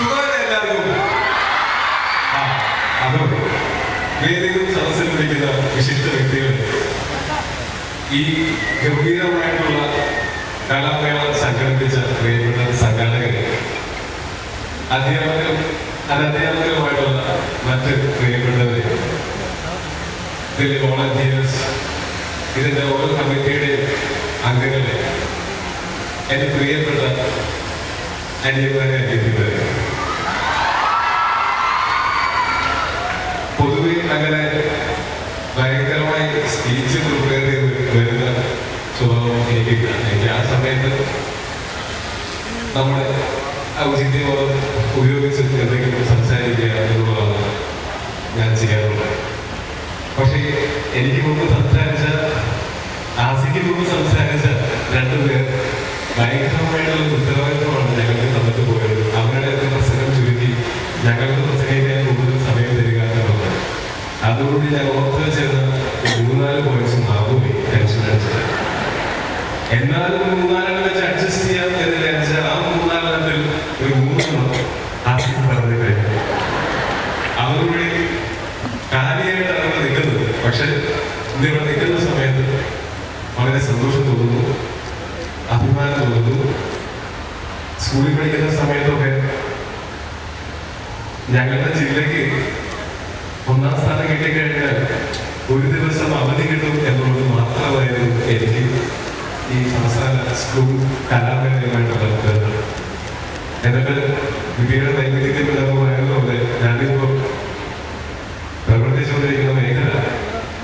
സുഖമല്ലേ എല്ലാവർക്കും? അതോ വേദിയിൽ സദസ്സിൽ വിളിക്കുന്ന വിശിഷ്ട വ്യക്തികൾ. ഈ ഗംഭീരമായിട്ടുള്ള കലാമേള സംഘടിപ്പിച്ച പ്രിയപ്പെട്ട സംഘാടകർ. അധ്യാപകരും അനധ്യാപകരുമായിട്ടുള്ള മറ്റ് പ്രിയപ്പെട്ടവരെ ഇതിലെ വോളണ്ടിയേഴ്സ് ഇതിന്റെ ഓരോ കമ്മിറ്റിയുടെ അംഗങ്ങളെ എന്റെ പ്രിയപ്പെട്ട അനിയന്മാരെ അനിയത്തിമാരെ അങ്ങനെ ഭയങ്കരമായി സ്പീച്ച് പ്രിപ്പയർ ചെയ്ത് വരുന്ന സ്വഭാവം എനിക്കില്ല എനിക്ക് ആ സമയത്ത് നമ്മുടെ ഔചിത്യബോധം ഉപയോഗിച്ച് എന്തെങ്കിലും സംസാരിക്കുക എന്നുള്ളതാണ് ഞാൻ ചെയ്യാറുള്ളത്. പക്ഷേ എനിക്ക് മുമ്പ് സംസാരിച്ച ആസിക്ക് മുമ്പ് സംസാരിച്ച രണ്ടുപേർ ഭയങ്കരമായിട്ടുള്ള എന്നാലും മൂന്നാലെണ്ണം വെച്ച് അഡ്ജസ്റ്റ് ചെയ്യാൻ വിചാരിച്ചാൽ ആ മൂന്നാലെണ്ണത്തിൽ ഒരു മൂന്നെണ്ണം ആസിക്ക് പറഞ്ഞു കഴിഞ്ഞു. അവരുടെ കാര്യമായിട്ടാണ് ഇവിടെ നിൽക്കുന്നത്. പക്ഷെ ഇവിടെ നിൽക്കുന്ന സമയത്ത് വളരെ സന്തോഷം തോന്നുന്നു. അഭിമാനം തോന്നുന്നു. സ്കൂളിൽ പഠിക്കുന്ന സമയത്തൊക്കെ ഞങ്ങളുടെ ജില്ലയ്ക്ക് ഒന്നാം സ്ഥാനം കിട്ടിക്കഴിഞ്ഞാൽ ഒരു ദിവസം അവധി കിട്ടും എന്നുള്ളത് മാത്രമായിരുന്നു എനിക്ക് ഈ സംസ്ഥാന സ്കൂൾ കലാമേളയുമായിട്ടുള്ള ബന്ധം എന്നിട്ട് വിദ്യയുടെ നൈമിത്യത്തിൽ പറയുന്നതുപോലെ ഞാനിപ്പോൾ പ്രവർത്തിച്ചുകൊണ്ടിരിക്കുന്ന മേഖല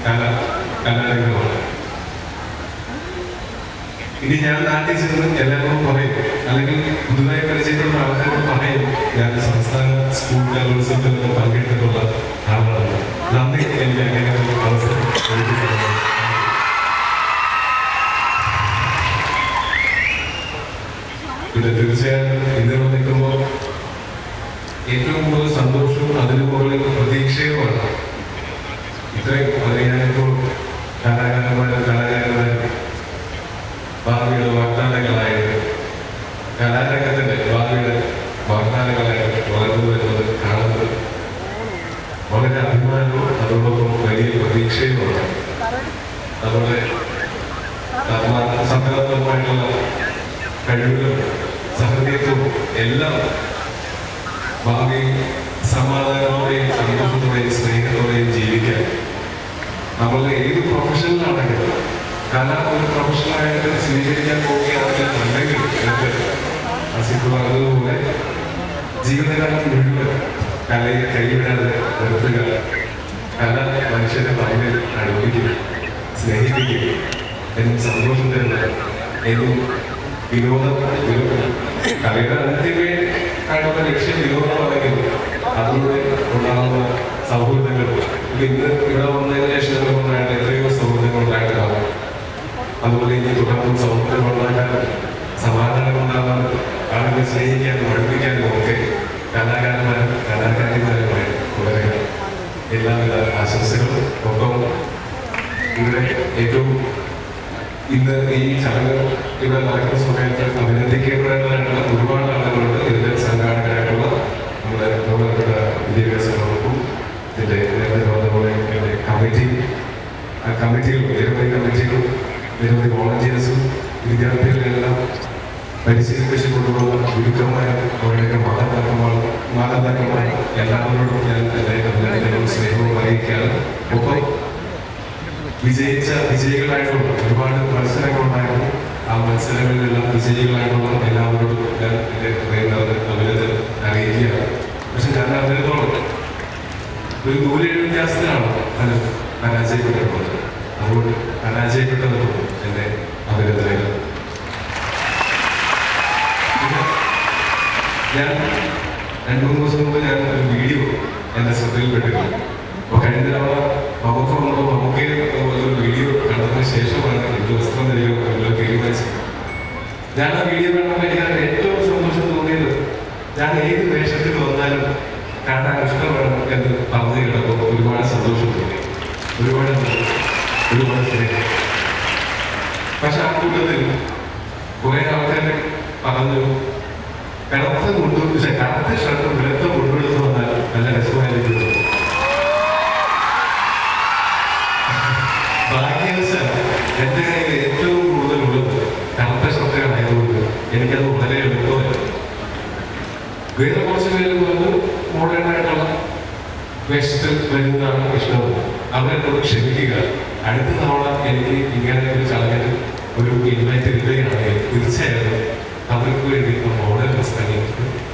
കല കലാരംഗമാണ്. ഇനി ഞാൻ നാട്ടിൽ ചെന്ന് എല്ലാവരോടും പറയും അല്ലെങ്കിൽ പുതുതായി പരിചയപ്പെടുന്ന ആൾക്കാരോട് പറയും ഞാൻ സംസ്ഥാന സ്കൂൾ കലോത്സവത്തിൽ പങ്കെടുത്തിട്ടുള്ള ആളാണ്. നന്ദി എനിക്ക് അവസരം നമ്മുടെ സംഘടനമായിട്ടുള്ള കഴിവുകളും സഹൃദയത്വവും എല്ലാം ഭാവി സമാധാനത്തോടെയും സന്തോഷത്തോടെയും സ്നേഹത്തോടെയും ജീവിക്കാൻ നമ്മൾ ഏത് പ്രൊഫഷനിലാണെങ്കിലും കല ഒരു പ്രൊഫഷനായിട്ട് സ്വീകരിക്കാൻ പോവുകയാണെങ്കിൽ അല്ലെങ്കിൽ എനിക്ക് അസിഫ് പറഞ്ഞതുപോലെ ജീവിതകാലം മുഴുവൻ കലയെ കൈവിടാതെ നിർത്തുക. കല മനുഷ്യരെ തമ്മിൽ അടുപ്പിക്കും സ്നേഹിപ്പിക്കും എന്നും സന്തോഷം തരുന്ന എന്നും വിനോദം വിനോദം കലയുടെ അന്തിമേ ആയിട്ടുള്ള ലക്ഷ്യം വിനോദമാണെങ്കിൽ അതിലൂടെ ഉണ്ടാകുന്ന സൗഹൃദങ്ങൾ. ഇന്ന് ഇവിടെ വന്നതിന് ശേഷം ഉണ്ടായിട്ട് എത്രയോ സൗഹൃദങ്ങൾ ഉണ്ടായിട്ടാണ് അതുപോലെ ഇനി തുടർന്നും സൗഹൃദങ്ങൾ ഉണ്ടാക്കാനും സമാധാനം ഉണ്ടാകാനും ആളുകളെ സ്നേഹിക്കാനും പഠിപ്പിക്കാനും ഒക്കെ കലാകാരന്മാരും കലാകാരിമാരുമായി തുടരുക എല്ലാവിധ ആശംസകളും ഇവിടെ ഏറ്റവും ഇന്ന് ഈ ചടങ്ങ് ഇവിടെ നടക്കുന്ന സമയത്ത് അഭിനന്ദിക്കപ്പെടേണ്ടതായിട്ടുള്ള ഒരുപാട് ആളുകളുണ്ട്. ഇതിന്റെ സംഘാടകരായിട്ടുള്ള നമ്മുടെ ബഹുമാനപ്പെട്ട വിദ്യാഭ്യാസ വകുപ്പും ഇതിന്റെ നേരത്തെ പറഞ്ഞതുപോലെ ഇതിന്റെ കമ്മിറ്റി ആ കമ്മിറ്റികളും നിരവധി കമ്മിറ്റികളും നിരവധി വോളണ്ടിയേഴ്സും വിദ്യാർത്ഥികളെല്ലാം പരിശീലിപ്പിച്ചു കൊണ്ടുപോകുന്ന ഗുരുക്കന്മാർ അവരുടെയൊക്കെ മാതാപിതാക്കന്മാർ മാതാപിതാക്കന്മാർ എല്ലാവരോടും ഞാൻ അഭിനന്ദനവും സ്നേഹവും അറിയിക്കുകയാണ്. ഒപ്പം വിജയിച്ച വിജയികളായിട്ടുള്ള ഒരുപാട് മത്സരങ്ങൾ ഉണ്ടായിരുന്നു ആ മത്സരങ്ങളിലെല്ലാം വിജയികളായിട്ടുള്ള എല്ലാവരോടും ഞാൻ എന്റെ ഹൃദയങ്ങളുടെ അഭിനന്ദനം അറിയിക്കുകയാണ്. പക്ഷെ ഞാൻ അറിഞ്ഞിടത്തോളം ഒരു നൂലേഴ് വ്യത്യാസത്തിലാണ് അത് പരാജയപ്പെട്ടിട്ടുള്ളത് അതുകൊണ്ട് പരാജയപ്പെട്ടതോടും എന്റെ അഭിനന്ദനങ്ങൾ. ഞാൻ രണ്ടു മൂന്ന് ദിവസം മുമ്പ് ഞാൻ ഒരു വീഡിയോ എന്റെ ശ്രദ്ധയിൽപ്പെട്ടിരുന്നു. അപ്പോൾ കഴിഞ്ഞ തവണ നമുക്കേ നമുക്ക് ജീവിതത്തിൽ കുറെ ആൾക്കാർ പറഞ്ഞു കടത്ത് മുണ്ട് കടത്ത് ഷർട്ട് വെളുത്ത മുണ്ടെടുത്ത് വന്നാൽ നല്ല രസമായിരിക്കും. ഭാഗ്യവശാൽ എന്റെ കയ്യിൽ ഏറ്റവും കൂടുതലുള്ളത് കറുത്ത ഷർട്ടുകളായതുകൊണ്ട് എനിക്കത് വളരെ എളുപ്പമല്ല വേറെ കുറച്ച് പേര് പറഞ്ഞു മോഡേൺ ആയിട്ടുള്ള വേഷത്തിൽ വരുന്നതാണ് ഇഷ്ടം. അവരെന്നോട് ക്ഷമിക്കുക. അടുത്ത തവണ എനിക്ക്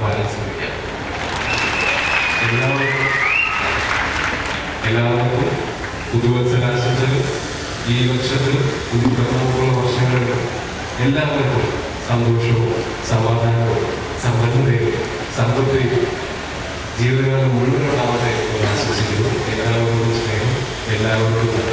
ശ്രമിക്കാം എല്ലാവർക്കും എല്ലാവർക്കും പുതുവത്സരാശംസകൾ ഈ വർഷത്തിൽ ഇനി പ്രമുഖമുള്ള വർഷങ്ങളിൽ എല്ലാവർക്കും സന്തോഷവും സമാധാനവും സമൃദ്ധിയും സമൃദ്ധിയും ജീവിതകാലം മുഴുവൻ ഉണ്ടാവട്ടെ എന്ന് ആശംസിക്കുന്നു. എല്ലാവരോടും സ്നേഹം എല്ലാവരോടും